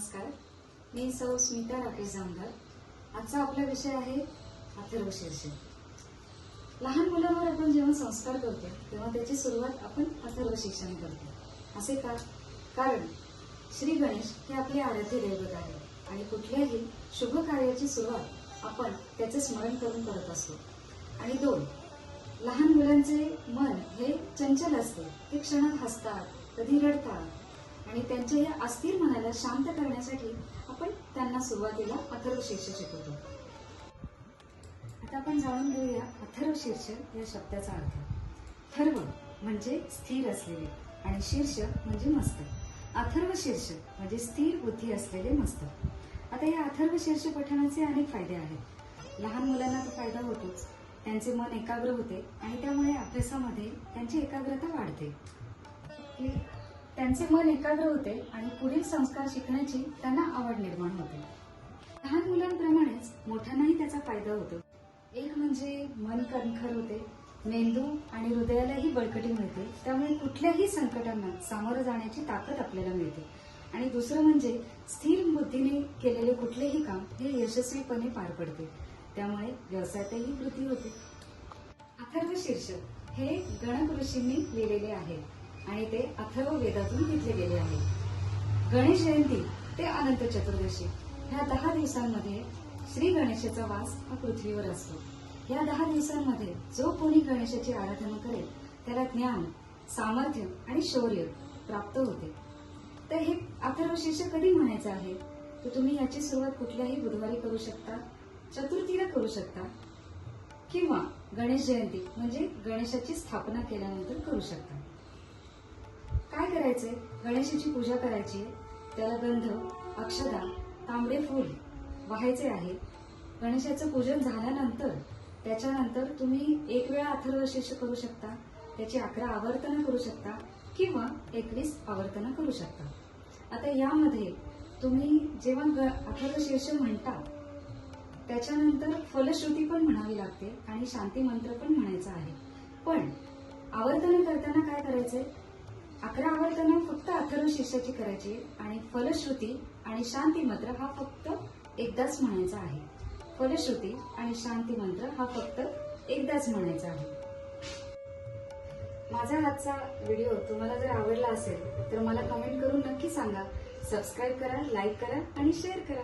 नमस्कार. मी सौ स्मिता राकेश जामदार. आजचा आपला विषय आहे अथर्वशीर्ष लहान मुलांवर आपण जेव्हा संस्कार करतो तेव्हा त्याची सुरुवात आपण अथर्व शिक्षण करतो. असे का? कारण श्री गणेश हे आपले आराध्य दैवत आहे आणि कुठल्याही शुभ कार्याची सुरुवात आपण त्याचे स्मरण करून करत असतो. आणि दोन लहान मुलांचे मन हे चंचल असते. ते क्षणात हसतात कधी रडतात आणि त्यांच्या या अस्थिर मनाला शांत करण्यासाठी आपण त्यांना सुरुवातीला अथर्व शीर्ष शिकवतो. आता आपण जाणून घेऊया अथर्व शीर्ष या शब्दाचा अर्थ. थर्व म्हणजे स्थिर असलेले आणि शीर्ष म्हणजे मस्तक. अथर्व शीर्ष म्हणजे स्थिर बुद्धी असलेले मस्तक. आता या अथर्व शीर्ष पठणाचे अनेक फायदे आहेत. लहान मुलांना तर फायदा होतोच. त्यांचे मन एकाग्र होते आणि त्यामुळे अभ्यासामध्ये त्यांची एकाग्रता वाढते. त्यांचे मन एकाग्र होते आणि पुढील संस्कार शिकण्याची त्यांना आवड निर्माण होते. लहान मुलांप्रमाणेच मोठ्यांनाही त्याचा फायदा होतो. एक म्हणजे मन कणखर होते मेंदू आणि हृदयालाही बळकटी मिळते त्यामुळे कुठल्याही संकटांना सामोरं जाण्याची ताकद आपल्याला मिळते. आणि दुसरं म्हणजे स्थिर बुद्धीने केलेले कुठलेही काम हे यशस्वीपणे पार पडते. त्यामुळे व्यवसायातही वृद्धी होते. अथर्व शीर्षक हे गणक ऋषींनी लिहिलेले आहे. आणि ते अथर्व वेदातून घेतले गेले आहे. गणेश जयंती ते अनंत चतुर्दशी. ह्या दहा दिवसांमध्ये श्री गणेशाचा वास हा पृथ्वीवर असतो. या दहा दिवसांमध्ये जो कोणी गणेशाची आराधना करेल त्याला ज्ञान सामर्थ्य आणि शौर्य प्राप्त होते. तर हे अथर्व शीर्ष कधी म्हणायचं आहे? तर तुम्ही याची सुरुवात कुठल्याही बुधवारी करू शकता चतुर्थीला करू शकता किंवा गणेश जयंती म्हणजे गणेशाची स्थापना केल्यानंतर करू शकता. करायचे करायचंय गणेशाची पूजा करायची त्याला गंध अक्षदा तांबडे फूल वाहायचे आहे. गणेशाचं पूजन झाल्यानंतर त्याच्यानंतर तुम्ही एक वेळा अथर्व शीर्ष करू शकता त्याची अकरा आवर्तनं करू शकता किंवा एकवीस आवर्तनं करू शकता. आता यामध्ये तुम्ही जेव्हा ग- अथर्व शीर्ष म्हणता त्याच्यानंतर फलश्रुती पण म्हणावी लागते आणि शांती मंत्र पण म्हणायचा आहे. पण आवर्तन करताना काय करायचंय? शिष्याची करायची आणि फलश्रुती आणि शांती मंत्र हा फक्त एकदाच म्हणायचा आहे. फलश्रुती आणि शांती मंत्र हा फक्त एकदाच म्हणायचा आहे. माझा आजचा व्हिडिओ तुम्हाला जर आवडला असेल तर मला कमेंट करून नक्की सांगा. सबस्क्राईब करा लाईक करा आणि शेअर करा.